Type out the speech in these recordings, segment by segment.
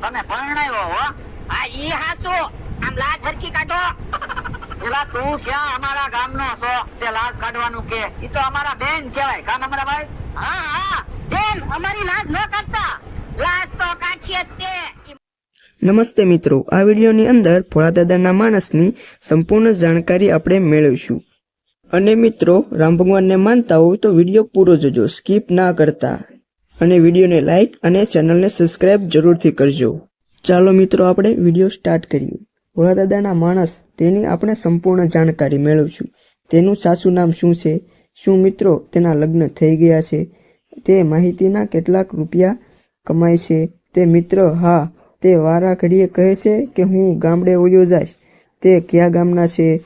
તમે પરણાયો હો? આ ઈ હાસુ આમ લાજ હરખી કાઢો. એલા તું ક્યાં અમારા ગામનો છો? તે લાજ કાઢવાનું કે. ઈ તો અમારા બેન કહેવાય. કામ અમારા ભાઈ? હા હા. બેન અમારી લાજ ન કરતા. લાજ તો કાઢીએ તે. નમસ્તે મિત્રો. આ વિડીયોની અંદર ભોળાદાદાના માણસની સંપૂર્ણ જાણકારી આપણે મેળવીશું. અને મિત્રો રામ ભગવાનને માનતા હોય તો વીડિયો પૂરો જોજો. સ્કીપ ના કરતા. અને વિડીયોને લાઈક અને ચેનલને સબસ્ક્રાઇબ જરૂરથી કરજો. ચાલો મિત્રો, આપણે વીડિયો સ્ટાર્ટ કરીએ. ભોળાદાદાના માણસ, તેની આપણે સંપૂર્ણ જાણકારી મેળવશું. તેનું સાચું નામ શું છે? શું મિત્રો તેના લગ્ન થઈ ગયા છે? તે માહિતીના કેટલાક રૂપિયા કમાય છે. તે મિત્ર, હા, તે વારા ઘડીએ કહે છે કે હું ગામડે ઓયો જઈશ. તે કયા ગામના છે?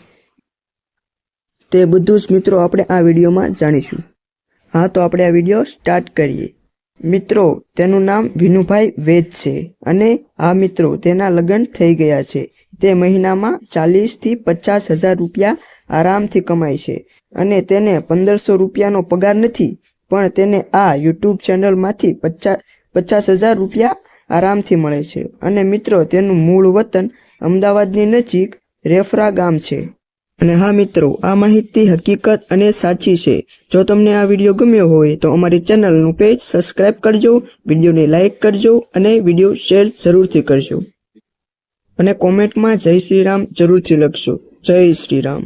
તે બધું જ મિત્રો આપણે આ વિડીયોમાં જાણીશું. હા, તો આપણે આ વીડિયો સ્ટાર્ટ કરીએ. મિત્રો, તેનું નામ વિનુભાઈ વેદ છે અને આ મિત્રો તેના લગ્ન થઈ ગયા છે. તે મહિનામાં ચાલીસથી પચાસ હજાર રૂપિયા આરામથી કમાય છે અને તેને પંદરસો રૂપિયાનો પગાર નથી, પણ તેને આ યુટ્યુબ ચેનલમાંથી પચાસ પચાસ હજાર રૂપિયા આરામથી મળે છે. અને મિત્રો, તેનું મૂળ વતન અમદાવાદની નજીક રેફરા ગામ છે. અને હા મિત્રો, આ માહિતી હકીકત અને સાચી છે. જો તમને આ વીડિયો ગમ્યો હોય તો અમારી ચેનલનું પેજ સબસ્ક્રાઇબ કરજો, વિડીયોને લાઇક કરજો અને વીડિયો શેર જરૂરથી કરજો. અને કોમેન્ટમાં જય શ્રી રામ જરૂરથી લખશો જય શ્રી રામ.